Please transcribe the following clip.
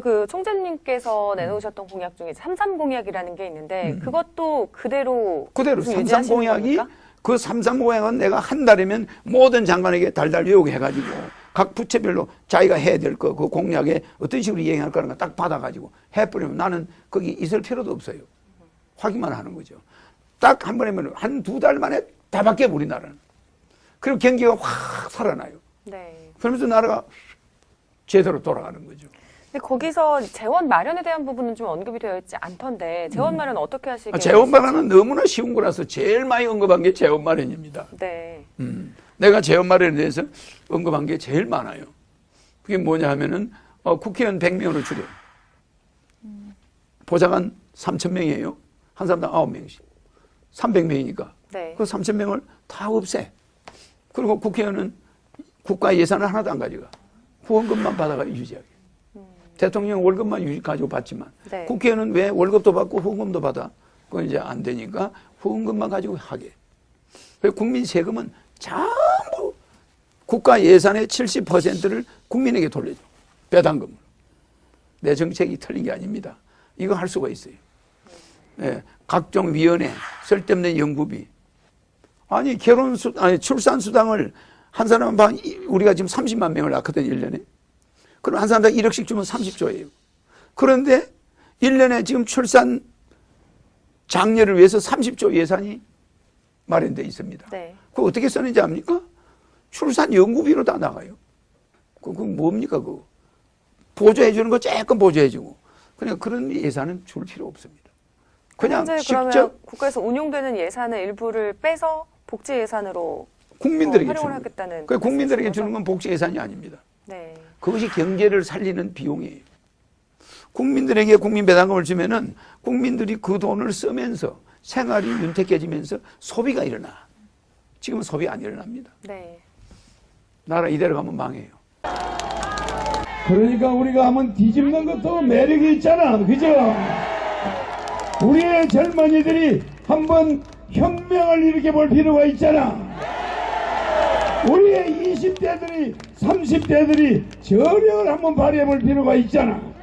그 총재님께서 내놓으셨던 공약 중에 삼삼 공약이라는 게 있는데 그것도 그대로 그대로 삼삼 공약이 겁니까? 그 삼삼 공약은 내가 한 달이면 모든 장관에게 달달 요구해가지고 각 부처별로 자기가 해야 될 거 그 공약에 어떤 식으로 이행할 거라는 거 딱 받아가지고 해버리면 나는 거기 있을 필요도 없어요. 확인만 하는 거죠. 딱 한번 하면 한 두 달 만에 다 바뀌어 우리나라는. 그리고 경기가 확 살아나요. 네. 그러면서 나라가 제대로 돌아가는 거죠. 근데 거기서 재원 마련에 대한 부분은 좀 언급이 되어 있지 않던데 재원 마련 어떻게 하시게? 아, 재원 마련은 너무나 쉬운 거라서 제일 많이 언급한 게 재원 마련입니다. 네. 음, 내가 재원 마련에 대해서 언급한 게 제일 많아요. 그게 뭐냐 하면은 어, 국회의원 100명으로 줄여. 보좌관 3,000명이에요. 한 사람당 9명씩. 300명이니까. 네. 그 3,000명을 다 없애. 그리고 국회의원은 국가 예산을 하나도 안 가져가. 후원금만 받아가 유지하게. 대통령 월급만 유지 가지고 받지만 네. 국회의원은 왜 월급도 받고 후원금도 받아? 그건 이제 안 되니까 후원금만 가지고 하게. 그 국민 세금은 전부 국가 예산의 70%를 국민에게 돌려줘. 배당금을. 내 정책이 틀린 게 아닙니다. 이거 할 수가 있어요. 예, 각종 위원회, 쓸데없는 연구비. 아니, 결혼 수, 아니, 출산 수당을 한 사람 반, 우리가 지금 30만 명을 낳거든, 1년에. 그럼 한 사람당 1억씩 주면 30조예요. 그런데 1년에 지금 출산 장려를 위해서 30조 예산이 마련되어 있습니다. 네. 그거 어떻게 쓰는지 압니까? 출산 연구비로 다 나가요. 그, 그 뭡니까, 그거? 보조해 주는 거 조금 보조해 주고. 그냥 그런 예산은 줄 필요 없습니다. 그냥 직접 국가에서 운용되는 예산의 일부를 빼서 복지 예산으로 국민들에게 어, 활용을 주는. 하겠다는 그 국민들에게 주는 건 복지 예산이 아닙니다. 네. 그것이 경제를 살리는 비용이에요. 국민들에게 국민 배당금을 주면은 국민들이 그 돈을 쓰면서 생활이 윤택해지면서 소비가 일어나. 지금은 소비 안 일어납니다. 네. 나라 이대로 가면 망해요. 그러니까 우리가 한번 뒤집는 것도 매력이 있잖아. 그죠? 우리의 젊은이들이 한번 혁명을 일으켜 볼 필요가 있잖아. 우리의 20대들이, 30대들이 저력을 한번 발휘해 볼 필요가 있잖아.